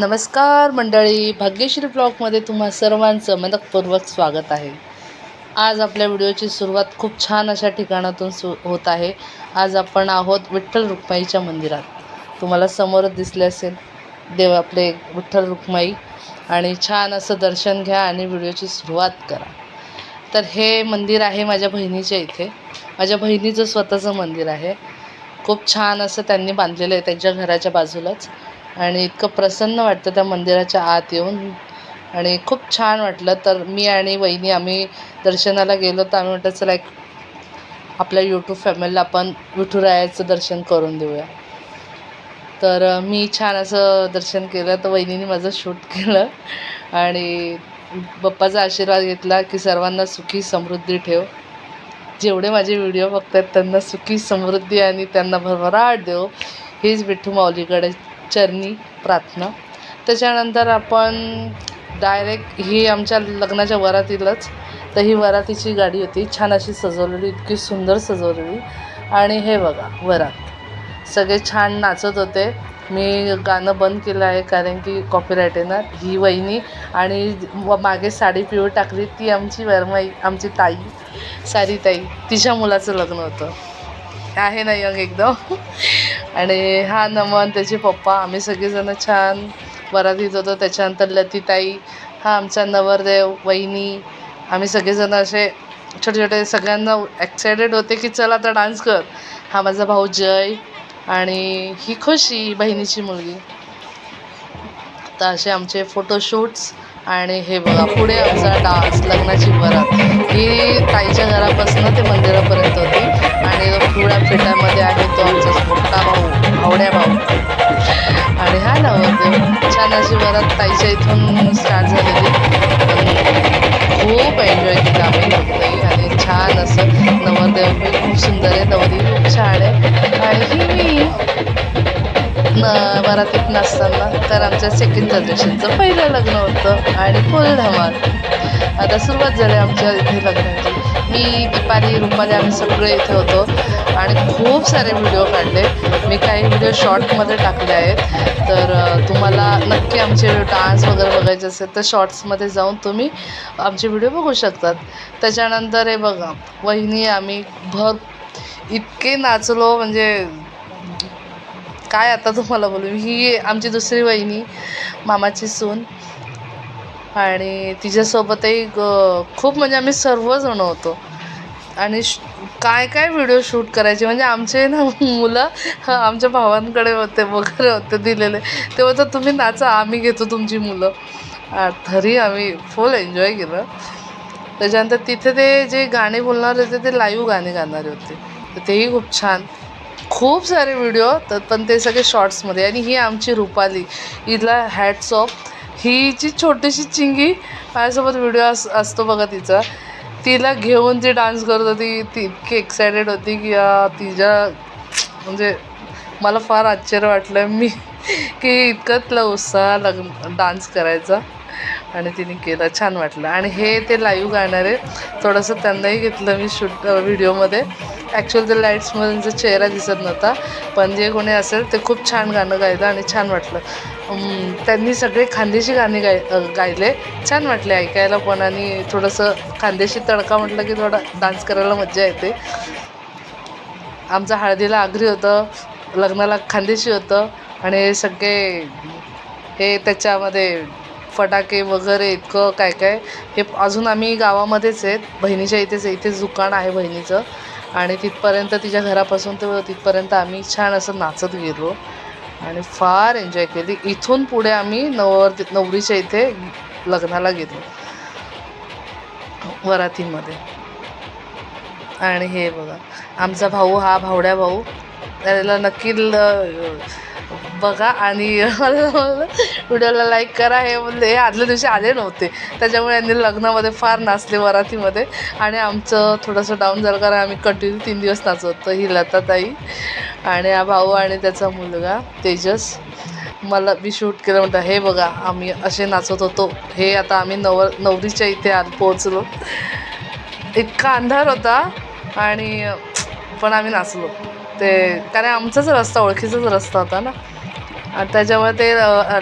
नमस्कार मंडळी भाग्यश्री ब्लॉगमध्ये तुम्हा सर्वांचं मनपूर्वक स्वागत आहे. आज आपल्या व्हिडिओची सुरुवात खूप छान अशा ठिकाणातून सु होत आहे. आज आपण आहोत विठ्ठल रुक्माईच्या मंदिरात. तुम्हाला समोरच दिसले असेल देव आपले विठ्ठल रुक्माई आणि छान असं दर्शन घ्या आणि व्हिडिओची सुरुवात करा. तर हे मंदिर आहे माझ्या बहिणीच्या इथे. माझ्या बहिणीचं स्वतःचं मंदिर आहे. खूप छान असं त्यांनी बांधलेलं आहे त्यांच्या घराच्या बाजूलाच. आणि इतकं प्रसन्न वाटतं त्या मंदिराच्या आत येऊन. आणि खूप छान वाटलं. तर मी आणि वहिनी आम्ही दर्शनाला गेलो तर आम्ही म्हटलं चला एक आपल्या यूट्यूब फॅमिलीला आपण विठुरायाचं दर्शन करून देऊया. तर मी छान असं दर्शन केलं. तर वहिनीने माझं शूट केलं. आणि बाप्पाचा आशीर्वाद घेतला की सर्वांना सुखी समृद्धी ठेव. जेवढे माझे व्हिडिओ बघतात त्यांना सुखी समृद्धी आणि त्यांना भरभराट देव. हीच विठ्ठू माऊलीकडे चरणी प्रार्थना. त्याच्यानंतर आपण डायरेक्ट ही आमच्या लग्नाच्या वरातीलाच तर ही वरातीची गाडी होती. छान अशी सजवलेली इतकी सुंदर सजवलेली. आणि हे बघा वरात. सगळे छान नाचत होते. मी गाणं बंद केलं आहे कारण की कॉपीराईट येणार. ही वहिनी आणि व मागे साडी पिवळ टाकली. ती आमची वरमाई आमची ताई सारी ताई. तिच्या मुलाचं लग्न होतं. आहे ना यंग एकदम? आणि हा नमन त्याचे पप्पा आम्ही सगळेजणं छान वरातीत होतो. त्याच्यानंतर लतीताई हा आमचा नवरदेव वहिनी आम्ही सगळेजणं असे छोटे छोटे सगळ्यांना एक्सायटेड होते की चला आता डान्स कर. हा माझा भाऊ जय आणि ही खुशी बहिणीची मुलगी. तर असे आमचे फोटोशूट्स आणि हे बघा पुढे आमचा डान्स लग्नाची वरात. ही ताईच्या घरापासून ते मंदिरापर्यंत होती. आणि तो पिवळ्या फेट्यामध्ये आहे तो आमचा मोठा भाऊ आवड्या भाऊ. आणि हा नवरदेव म्हणजे छान अशी वरात ताईच्या इथून स्टार्ट झालेली. पण खूप एन्जॉय केलं आम्ही दोघंही आणि छान असं नवरदेव पण खूप सुंदर आहे नवरी खूप छान आहे. आणि ही मी न वरातीत नसताना तर आमच्या सेकंड जनरेशनचं पहिलं लग्न होतं आणि फुल धमाल. आता सुरुवात झाली आमच्या इथे लग्नाची. मी दीपाली रुपाली आम्ही सगळे इथे होतो. आणि खूप सारे व्हिडिओ काढले. मी काही व्हिडिओ शॉर्टमध्ये टाकले आहेत. तर तुम्हाला नक्की आमचे डान्स वगैरे बघायचे असेल तर शॉर्ट्समध्ये जाऊन तुम्ही आमचे व्हिडिओ बघू शकतात. त्याच्यानंतर हे बघा वहिनी आम्ही. भर इतके नाचलो म्हणजे काय आता तुम्हाला बोलू? ही आमची दुसरी वहिनी मामाची सून. आणि तिच्यासोबतही ग- खूप म्हणजे आम्ही सर्वजण होतो. आणि श काय काय व्हिडिओ शूट करायचे म्हणजे आमचे ना मुलं आमच्या भावांकडे होते वगैरे होते दिलेले. ते तर तुम्ही नाचा आम्ही घेतो तुमची मुलं. तरी आम्ही फुल एन्जॉय केलं. त्याच्यानंतर तिथे ते जे गाणे बोलणार होते ते लाईव्ह गाणे गाणारे होते. तर तेही खूप छान. खूप सारे व्हिडिओ तर पण ते सगळे शॉर्ट्समध्ये आणि ही आमची रुपाली. हिला हॅट्स ऑफ ही जी छोटीशी चिंगी माझ्यासोबत व्हिडिओ अस असतो बघा तिचा. तिला घेऊन ती डान्स करत होती ती इतकी एक्सायटेड होती की तिच्या म्हणजे मला फार आश्चर्य वाटलं मी की इतकं तिला उत्साह लग्न डान्स करायचा. आणि तिने केला छान वाटलं. आणि हे ते लाईव्ह गाणारे थोडंसं त्यांनाही घेतलं मी शूट व्हिडिओमध्ये ॲक्च्युअल ते लाईट्समध्ये त्यांचा चेहरा दिसत नव्हता. पण जे कोणी असेल ते खूप छान गाणं गायलं आणि छान वाटलं. त्यांनी सगळे खानदेशी गाणे गाय गायले. छान वाटले ऐकायला पण आणि थोडंसं खानदेशी तडका म्हटलं की थोडा डान्स करायला मजा येते. आमचं हळदीला आगरी होतं लग्नाला खानदेशी होतं आणि सगळे हे त्याच्यामध्ये फटाके वगैरे इतकं काय काय. हे अजून आम्ही गावामध्येच आहेत. बहिणीच्या इथेच इथेच दुकान आहे बहिणीचं. आणि तिथपर्यंत तिच्या घरापासून तर तिथपर्यंत आम्ही छान असं नाचत गेलो. आणि फार एन्जॉय केली. इथून पुढे आम्ही नवर नवरीच्या इथे लग्नाला गेलो. वरातीमध्ये. आणि हे बघा आमचा भाऊ हा भावड्या भाऊ. त्याला नक्की बघा आणि व्हिडिओला लाईक करा. हे म्हणले हे आदल्या दिवशी आले नव्हते. त्याच्यामुळे यांनी लग्नामध्ये फार नाचले वरातीमध्ये आणि आमचं थोडंसं डाऊन झालं कारण आम्ही कंटिन्यू तीन दिवस नाचत होतो ही लताताई आणि हा भाऊ आणि त्याचा मुलगा तेजस. मला मी शूट केलं म्हणतं हे बघा आम्ही असे नाचत होतो. हे आता आम्ही नवर नवरीच्या इथे आल पोहोचलो. इतका अंधार होता आणि पण आम्ही नाचलो. ते कारण आमचाच रस्ता ओळखीचाच रस्ता होता ना. आणि त्याच्यामुळे ते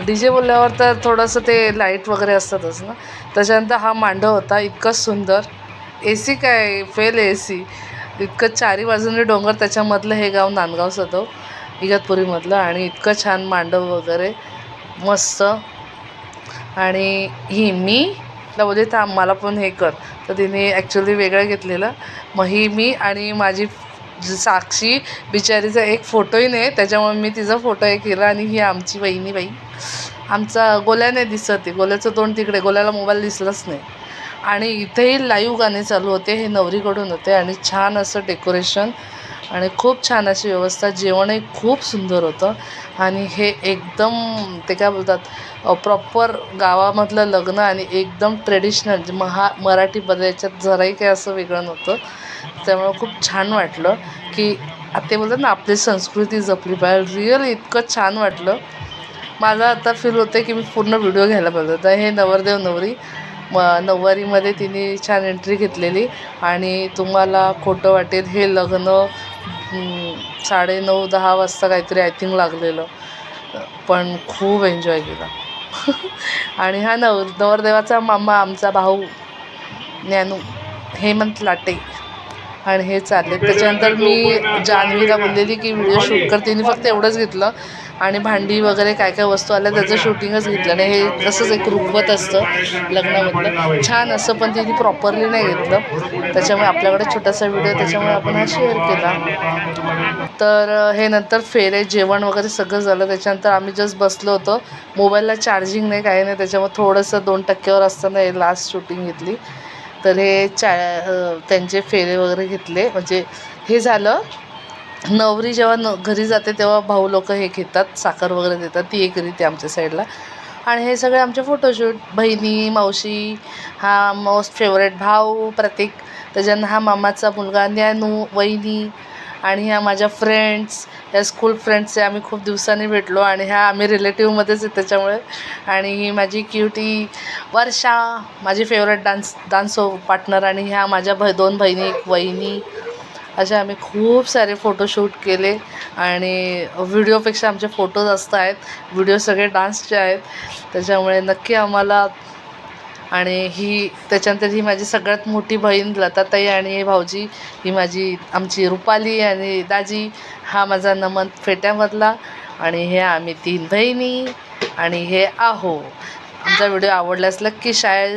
डी जे बोलल्यावर तर थोडंसं ते लाइट वगैरे असतातच ना. त्याच्यानंतर हा मांडव होता इतकं सुंदर. ए सी काय फेल ए सी. इतकं चारी बाजूने डोंगर त्याच्यामधलं हे गाव नांदगाव सदव इगतपुरीमधलं. आणि इतकं छान मांडव वगैरे मस्त. आणि ही मी तिला बोलले थांब मला पण हे कर. तर तिने ॲक्च्युली वेगळं घेतलेलं. मग ही मी आणि माझी साक्षी बिचारीचा एक फोटोही नाही त्याच्यामुळे मी तिचा फोटो हे केला आणि ही आमची वहिनी बाई. आमचा गोल्या नाही दिसत आहे गोल्याचं तोंड तिकडे गोल्याला मोबाईल दिसलाच नाही. आणि इथेही लाईव्ह गाणे चालू होते हे नवरीकडून होते आणि छान असं डेकोरेशन आणि खूप छान अशी व्यवस्था. जेवणही खूप सुंदर होतं आणि हे एकदम ते काय बोलतात प्रॉपर गावामधलं लग्न आणि एकदम ट्रेडिशनल महा मराठी बदलायच्यात जराही काही असं वेगळं नव्हतं. त्यामुळं खूप छान वाटलं की ते बोलतात ना आपली संस्कृती जपली पाहिजे. रिअल इतकं छान वाटलं. माझा आता फील होतं की मी पूर्ण व्हिडिओ घ्यायला पाहिजे तर हे नवरदेव नवरी म नऊवारीमध्ये तिने छान एंट्री घेतलेली आणि तुम्हाला खोटं वाटेल हे लग्न साडे साडेनऊ दहा वाजता काहीतरी आय थिंक लागलेलं. पण खूप एन्जॉय केला. आणि हा नवर नवरदेवाचा मामा आमचा भाऊ ज्ञानू हेमंत लाटे आणि हे चालले. त्याच्यानंतर मी जान्हवीला बोललेली की व्हिडिओ शूट कर. तिने फक्त एवढंच घेतलं. आणि भांडी वगैरे काय काय वस्तू आल्या त्याचं शूटिंगच घेतलं. आणि हे तसंच एक रुपवत असतं लग्नामधलं. छान असं पण तिने प्रॉपरली नाही घेतलं. त्याच्यामुळे आपल्याकडे छोटासा व्हिडिओ त्याच्यामुळे आपण हा शेअर केला. तर हे नंतर फेरे जेवण वगैरे सगळं झालं. त्याच्यानंतर आम्ही जस्ट बसलो होतो. मोबाईलला चार्जिंग नाही काही नाही. त्याच्यामुळे थोडंसं दोन टक्क्यावर असताना हे लास्ट शूटिंग घेतली. तर हे चा त्यांचे फेरे वगैरे घेतले. म्हणजे हे झालं नवरी जेव्हा न घरी जाते तेव्हा भाऊ लोक हे घेतात साखर वगैरे देतात. ती एक रीती आमच्या साईडला. आणि हे सगळे आमचे फोटोशूट बहिणी मावशी हा मोस्ट फेवरेट भाऊ प्रतीक. त्याच्यानं हा मामाचा मुलगा न्यानू वहिनी आणि ह्या माझ्या फ्रेंड्स ह्या स्कूल फ्रेंड्स आहे आम्ही खूप दिवसांनी भेटलो आणि ह्या आम्ही रिलेटिव्हमध्येच आहे त्याच्यामुळे. आणि ही माझी क्युटी वर्षा माझी फेवरेट डान्स डान्स पार्टनर आणि ह्या माझ्या भ दोन बहिणी एक वहिनी असे आम्ही खूप सारे फोटोशूट केले. आणि व्हिडिओपेक्षा आमचे फोटो जास्त आहेत व्हिडिओ सगळे डान्सचे आहेत. त्याच्यामुळे नक्की आम्हाला आणि ही त्याच्यानंतर ही माझी सगळ्यात मोठी बहीण लताताई आणि हे भाऊजी ही माझी आमची रुपाली आणि दाजी हा माझा नमन फेट्यामधला. आणि हे आम्ही तीन बहिणी आणि हे आहो. आमचा व्हिडिओ आवडल्यास नक्की शाळेत